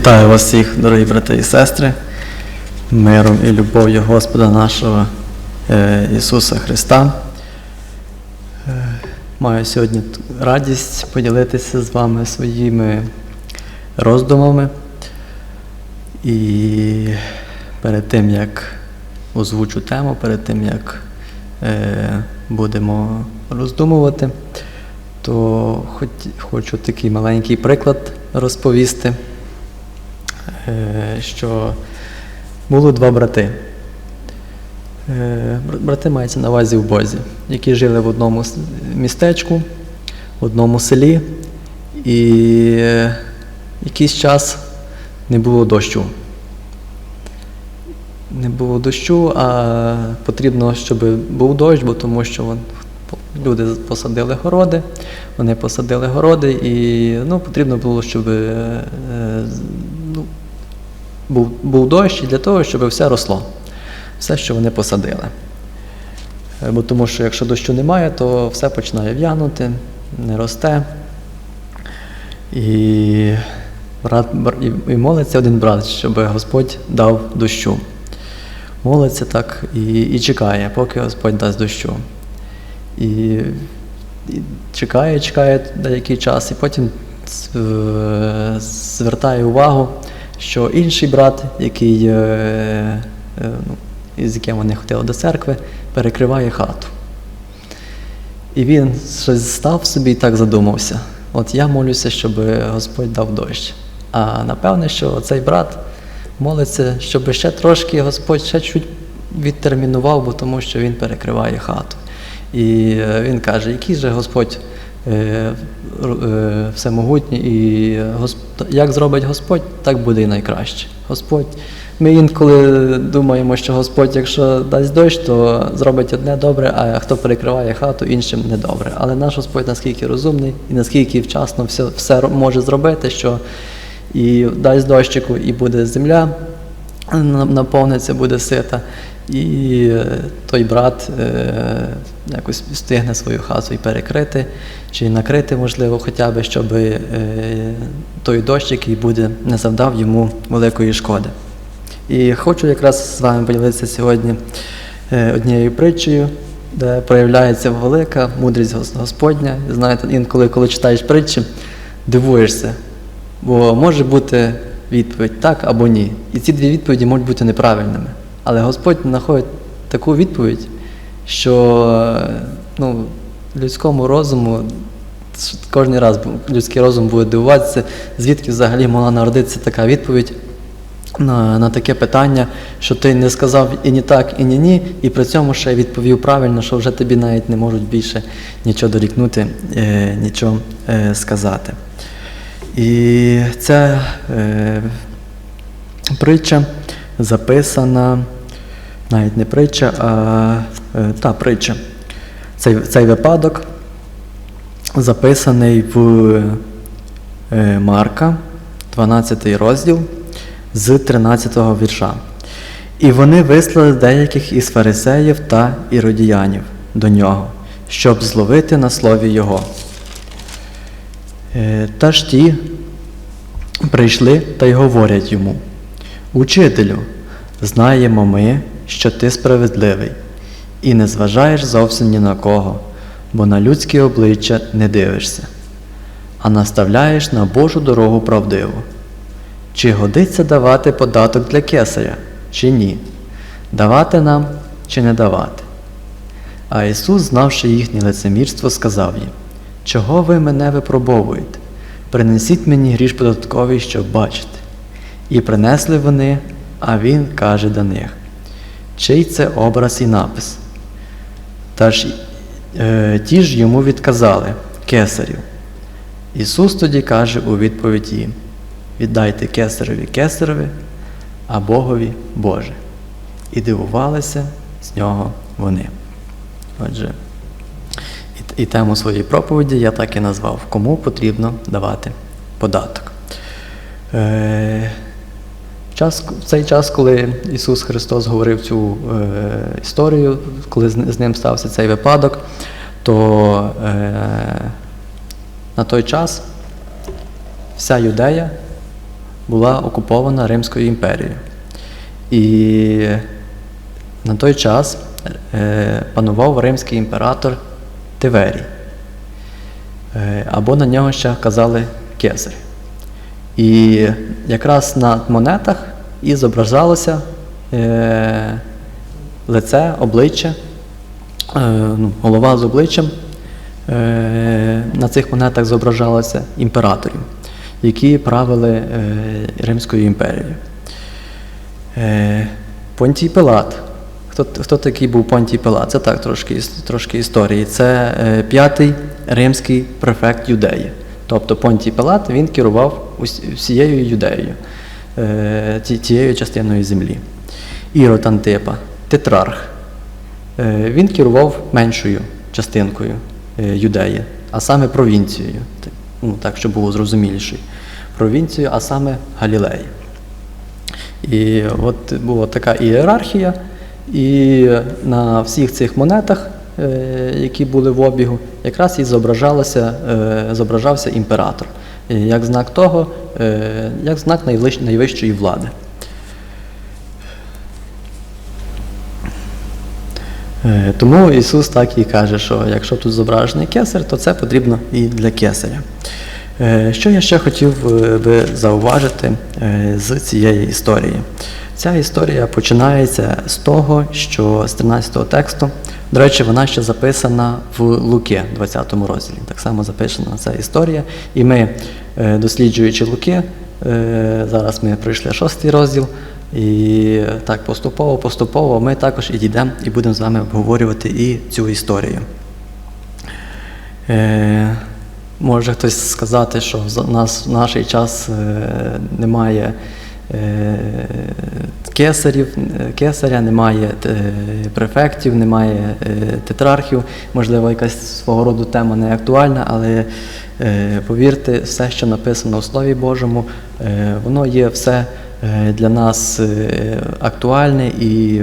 Вітаю вас всіх, дорогі брати і сестри, миром і любов'ю Господа нашого е, Ісуса Христа. Е, Маю сьогодні радість поділитися з вами своїми роздумами. І перед тим, як озвучу тему, перед тим, як е, будемо роздумувати, то хоч, хочу такий маленький приклад розповісти, що було два брати. Е, Брати мається на увазі в Бозі, які жили в одному містечку, в одному селі, і е, якийсь час не було дощу. Не було дощу, а потрібно, щоб був дощ, бо тому що люди посадили городи, вони посадили городи, і ну, потрібно було, щоб е, е, був, був дощ і для того, щоб все росло, все, що вони посадили. Е, Бо тому що якщо дощу немає, то все починає в'янути, не росте. І, брат, і, молиться один брат, щоб Господь дав дощу. Молиться так і, і чекає, поки Господь дасть дощу. І, і чекає, чекає деякий час, і потім е, звертає увагу, що інший брат, який, е, е, ну, з яким вони ходили до церкви, перекриває хату. І він щось став собі і так задумався. От я молюся, щоб Господь дав дощ. А напевне, що цей брат молиться, щоб ще трошки Господь ще чуть відтермінував, бо тому що він перекриває хату. І е, він каже, який же Господь всемогутній, і як зробить Господь, так буде і найкраще. Господь. Ми інколи думаємо, що Господь, якщо дасть дощ, то зробить одне добре, а хто перекриває хату, іншим недобре. Але наш Господь наскільки розумний і наскільки вчасно все, все може зробити, що і дасть дощику, і буде земля наповниться, буде сита. І е, той брат е, якось встигне свою хату і перекрити, чи накрити, можливо, хоча б, щоб е, той дощ, який буде, не завдав йому великої шкоди. І хочу якраз з вами поділитися сьогодні однією притчею, де проявляється велика мудрість Господня. Знаєте, інколи, коли читаєш притчі, дивуєшся, бо може бути відповідь так або ні. І ці дві відповіді можуть бути неправильними. Але Господь знаходить таку відповідь, що ну, людському розуму кожен раз людський розум буде дивуватися, звідки взагалі могла народитися така відповідь на, на таке питання, що ти не сказав і ні так, і ні ні, і при цьому ще відповів правильно, що вже тобі навіть не можуть більше нічого дорікнути, е, нічого е, сказати. І ця е, притча записана, навіть не притча, а е, та притча. Цей, цей випадок записаний в е, Марка, 12 розділ з 13 вірша. І вони вислали деяких із фарисеїв та іродіянів до нього, щоб зловити на слові Його. Е, Та ж ті прийшли та й говорять йому: Учителю, знаємо ми, що ти справедливий, і не зважаєш зовсім ні на кого, бо на людське обличчя не дивишся, а наставляєш на Божу дорогу правдиву. Чи годиться давати податок для кесаря, чи ні? Давати нам чи не давати? А Ісус, знавши їхнє лицемірство, сказав їм: Чого ви мене випробовуєте? Принесіть мені гріш податковий, щоб бачити. І принесли вони, а він каже до них: Чий це образ і напис? Та ж е, ті ж йому відказали кесарів. Ісус тоді каже у відповідь їм: віддайте кесареві кесареві, а Богові Боже. І дивувалися з нього вони. Отже, і, тему своєї проповіді я так і назвав, кому потрібно давати податок. Е, час, в цей час, коли Ісус Христос говорив цю е, історію, коли з, з ним стався цей випадок, то е, на той час вся юдея була окупована Римською імперією. І на той час е, панував римський імператор Тиверій. Е, або на нього ще казали Кесар. І якраз на монетах і зображалося е, лице, обличчя, е, ну, голова з обличчям. Е, на цих монетах зображалося імператорів, які правили е, Римською імперією. Е, Понтій Пилат. Хто, хто такий був Понтій Пилат? Це так трошки, трошки історії. Це е, п'ятий римський префект Юдеї. Тобто Понтій Пилат він керував всією Юдеєю, е, тією частиною землі. Ірод Антипа, тетрарх. Е, Він керував меншою частинкою е, Юдеї, а саме провінцією. Ну, так, щоб було зрозуміліше. Провінцією, а саме Галілеї. І от була така ієрархія, і на всіх цих монетах, е, які були в обігу, якраз і е, зображався імператор, як знак того, е, як знак найвищої влади. Тому Ісус так і каже, що якщо тут зображений кесар, то це потрібно і для кесаря. Що я ще хотів би зауважити з цієї історії? Ця історія починається з того, що з 13 тексту, до речі, вона ще записана в Луки, 20 розділі. Так само записана ця історія. І ми, е, досліджуючи Луки, е, зараз ми пройшли шостий розділ, і так поступово, поступово ми також і дійдемо і будемо з вами обговорювати і цю історію. Е, може хтось сказати, що в нас в наш час е, немає е, кесарів, е, кесаря, немає е, префектів, немає е, тетрархів. Можливо, якась свого роду тема не актуальна, але е, повірте, все, що написано у Слові Божому, е, воно є все е, для нас е, актуальне і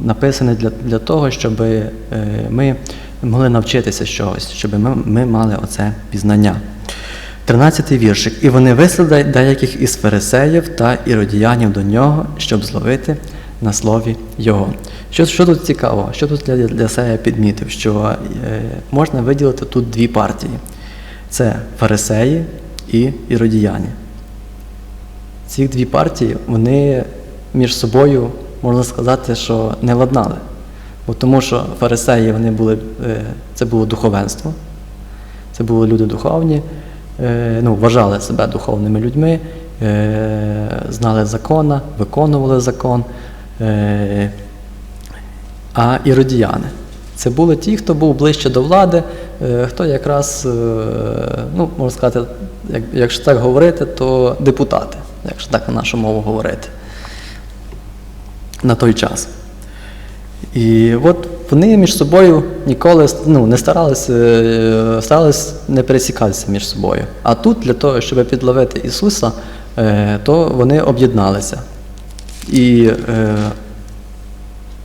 написане для, для того, щоб е, ми могли навчитися чогось, щоб ми, ми мали оце пізнання. 13-й віршик. І вони вислали деяких із фарисеїв та іродіянів до нього, щоб зловити на слові його. Що, що тут цікаво, що тут для, для себе підмітив, що е, можна виділити тут дві партії: це фарисеї і іродіяни. Ці дві партії вони між собою, можна сказати, що не ладнали. Бо тому що фарисеї вони були, е, це було духовенство, це були люди духовні, ну, вважали себе духовними людьми, е, знали закона, виконували закон. Е, а іродіяни. Це були ті, хто був ближче до влади, е, хто якраз, е, ну, можна сказати, якщо так говорити, то депутати, якщо так на нашу мову говорити на той час. І от вони між собою ніколи ну, не старалися, е, старались не пересікатися між собою. А тут для того, щоб підловити Ісуса, е, то вони об'єдналися. І е,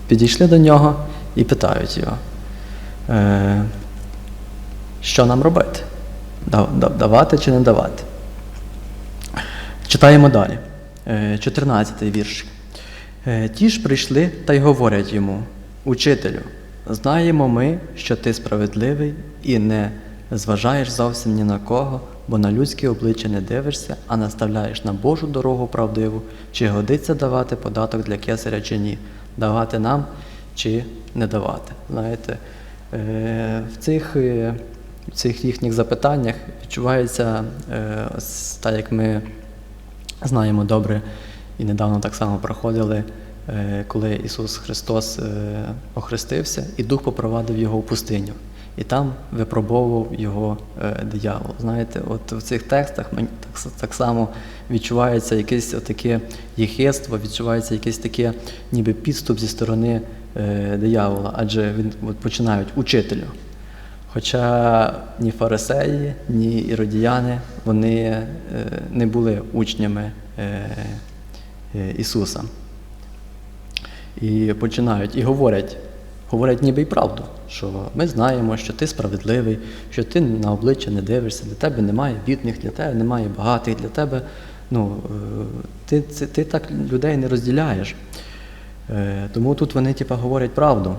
підійшли до нього і питають його, що нам робити? Дав- дав- Давати чи не давати? Читаємо далі. 14 вірш. Е, Ті ж прийшли та й говорять йому, Учителю, знаємо ми, що ти справедливий і не зважаєш зовсім ні на кого, бо на людське обличчя не дивишся, а наставляєш на Божу дорогу правдиву, чи годиться давати податок для кесаря чи ні, давати нам чи не давати. Знаєте, е, в цих, е, в цих їхніх запитаннях відчувається, е, так як ми знаємо добре і недавно так само проходили, коли Ісус Христос е, охрестився, і Дух попровадив його в пустиню. І там випробовував його е, диявол. Знаєте, от в цих текстах мені так, так само відчувається якесь таке єхидство, відчувається якесь таке ніби підступ зі сторони е, диявола, адже він от, починають учителю. Хоча ні фарисеї, ні іродіяни вони е, не були учнями е, е, Ісуса. І починають і говорять, говорять ніби й правду, що ми знаємо, що ти справедливий, що ти на обличчя не дивишся, для тебе немає бідних, для тебе немає багатих, для тебе ну, е, ти, ти так людей не розділяєш. Е, Тому тут вони типа, говорять правду.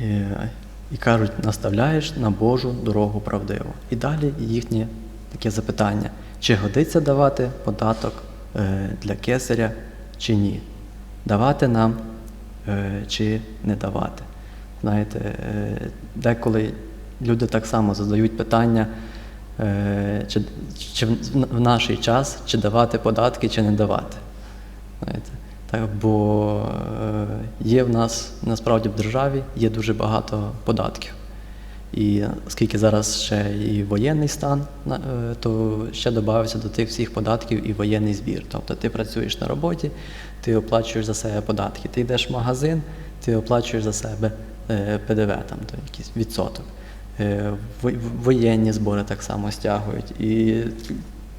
Е, І кажуть, наставляєш на Божу дорогу правдиву. І далі їхнє таке запитання, чи годиться давати податок для кесаря, чи ні. Давати нам е, чи не давати. Знаєте, е, деколи люди так само задають питання, е, чи, чи в наш час чи давати податки, чи не давати. Знаєте, так, бо є в нас насправді в державі є дуже багато податків. І оскільки зараз ще і воєнний стан, то ще додався до тих всіх податків і воєнний збір. Тобто ти працюєш на роботі, ти оплачуєш за себе податки. Ти йдеш в магазин, ти оплачуєш за себе е, ПДВ, там, то якийсь відсоток. Е, Воєнні збори так само стягують. І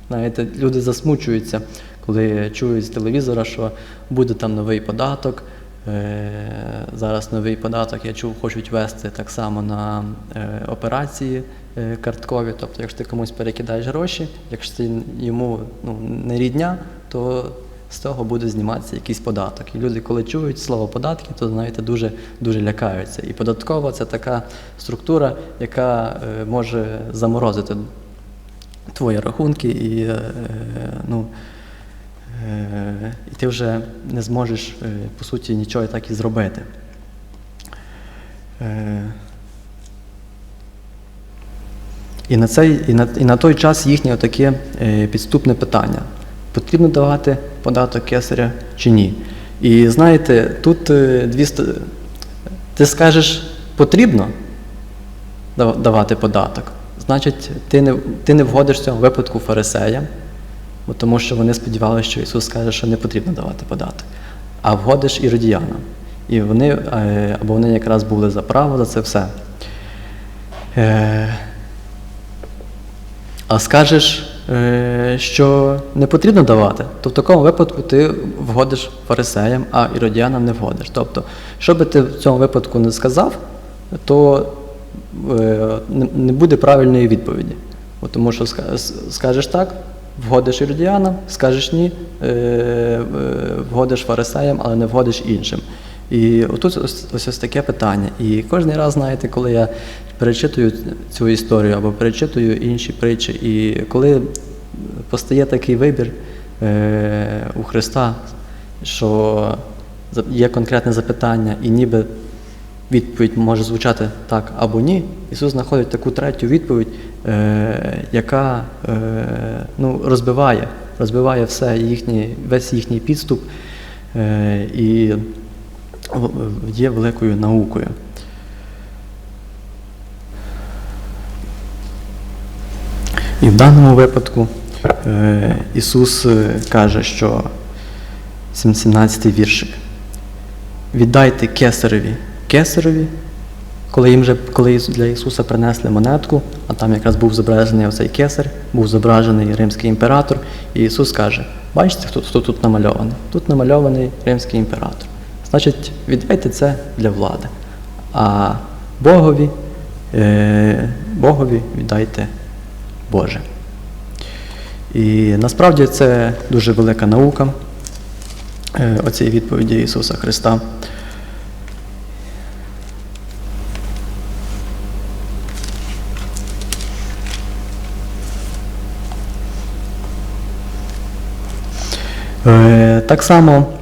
знаєте, люди засмучуються, коли чують з телевізора, що буде там новий податок. Е, Зараз новий податок, я чув, хочуть ввести так само на операції карткові. Тобто, якщо ти комусь перекидаєш гроші, якщо ти йому ну, не рідня, то з того буде зніматися якийсь податок. І люди, коли чують слово податки, то знаєте, дуже, дуже лякаються. І податкова це така структура, яка е, може заморозити твої рахунки, і, е, ну, е, і ти вже не зможеш, по суті, нічого так і зробити. І на, цей, і, на, і на той час їхнє таке е, підступне питання: потрібно давати податок кесаря чи ні? І знаєте, тут е, дві ти скажеш, потрібно давати податок. Значить, ти не, ти не вгодиш в цьому випадку фарисеям, тому що вони сподівалися, що Ісус скаже, що не потрібно давати податок, а вгодиш іродіянам. І вони, е, або вони якраз були за право за це все. Е, а скажеш, що не потрібно давати, то в такому випадку ти вгодиш фарисеям, а іродіянам не вгодиш. Тобто, що би ти в цьому випадку не сказав, то е, не- буде правильної відповіді. Тому що скажеш так, вгодиш іродіянам, скажеш ні, е, е, вгодиш фарисеям, але не вгодиш іншим. І отут ось, ось, ось таке питання. І кожен раз, знаєте, коли я перечитую цю історію або перечитую інші притчі, і коли постає такий вибір е, у Христа, що є конкретне запитання, і ніби відповідь може звучати так або ні, Ісус знаходить таку третю відповідь, е, яка е, ну, розбиває, розбиває все їхній, весь їхній підступ е, і є великою наукою. І в даному випадку е, Ісус е, каже, що 17-й віршик. Віддайте кесареві кесареві, коли їм вже коли для Ісуса принесли монетку, а там якраз був зображений оцей кесар, був зображений римський імператор, і Ісус каже: бачите, хто тут намальований? Тут намальований римський імператор. Значить, віддайте це для влади. А Богові, е, Богові віддайте Боже. І насправді це дуже велика наука е, оцієї відповіді Ісуса Христа. Е, Так само,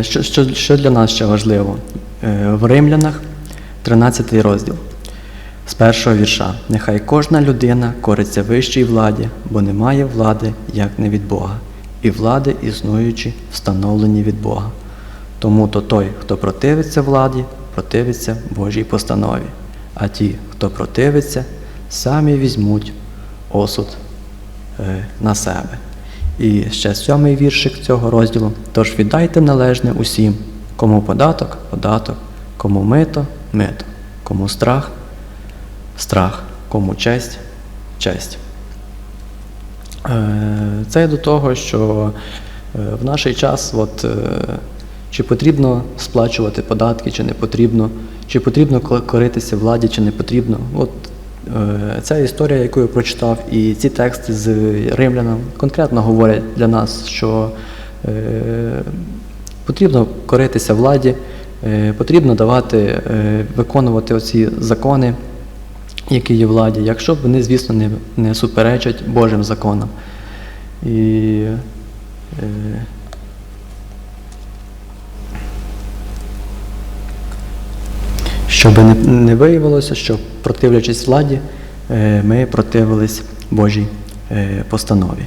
що, що, що для нас ще важливо, Е, в Римлянах 13 розділ з першого вірша. Нехай кожна людина кориться вищій владі, бо немає влади, як не від Бога, і влади існуючі, встановлені від Бога. Тому то той, хто противиться владі, противиться Божій постанові, а ті, хто противиться, самі візьмуть осуд е, на себе. І ще сьомий віршик цього розділу. Тож віддайте належне усім, кому податок, податок, кому мито, мито, кому страх, страх, кому честь, честь. Е, Це до того, що е, в наш час, от, е, чи потрібно сплачувати податки, чи не потрібно, чи потрібно коритися владі, чи не потрібно. От ця історія, яку я прочитав, і ці тексти з римлянам конкретно говорять для нас, що е, потрібно коритися владі, е, потрібно давати, е, виконувати оці закони, які є владі, якщо вони, звісно, не, не суперечать Божим законам. І щоб не, виявилося, що противлячись владі, е, ми противились Божій е, постанові.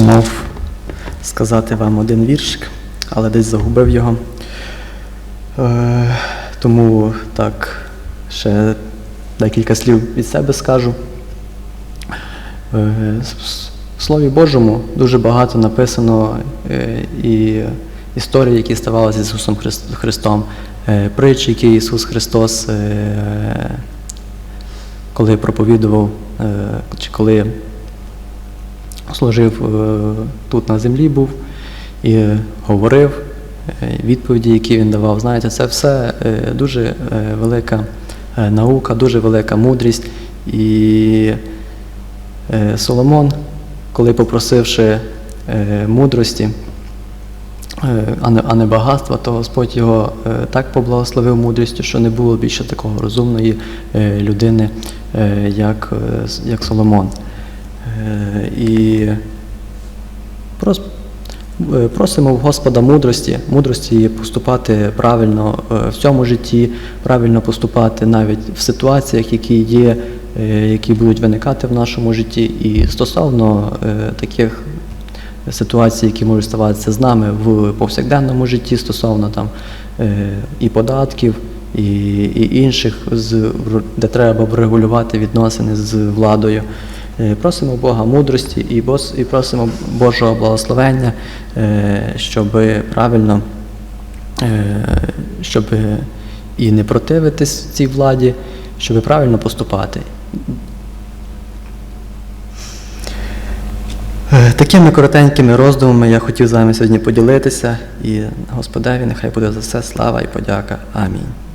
Ще мав сказати вам один віршик, але десь загубив його. Е, тому так, ще декілька слів від себе скажу. Е, в Слові Божому дуже багато написано е, і історій, які ставалися з Ісусом Христом, е, притчі, які Ісус Христос, е, коли проповідував, е, чи коли служив е, тут на землі був і говорив, е, відповіді, які він давав. Знаєте, це все е, дуже велика наука, дуже велика мудрість. І Соломон, коли попросивши мудрості, а не, багатства, то Господь його так поблагословив мудрістю, що не було більше такого розумної людини, як, як Соломон. Е, І е, просимо в Господа мудрості, мудрості поступати правильно е, в цьому житті, правильно поступати навіть в ситуаціях, які є, які будуть виникати в нашому житті. І стосовно таких ситуацій, які можуть ставатися з нами в повсякденному житті, стосовно там і податків, і, і інших, де треба врегулювати відносини з владою. Е, Просимо Бога мудрості і, і просимо Божого благословення, е, щоб правильно, е, щоб і не противитись цій владі, щоб правильно поступати. Такими коротенькими роздумами я хотів з вами сьогодні поділитися, і Господеві нехай буде за все слава і подяка. Амінь.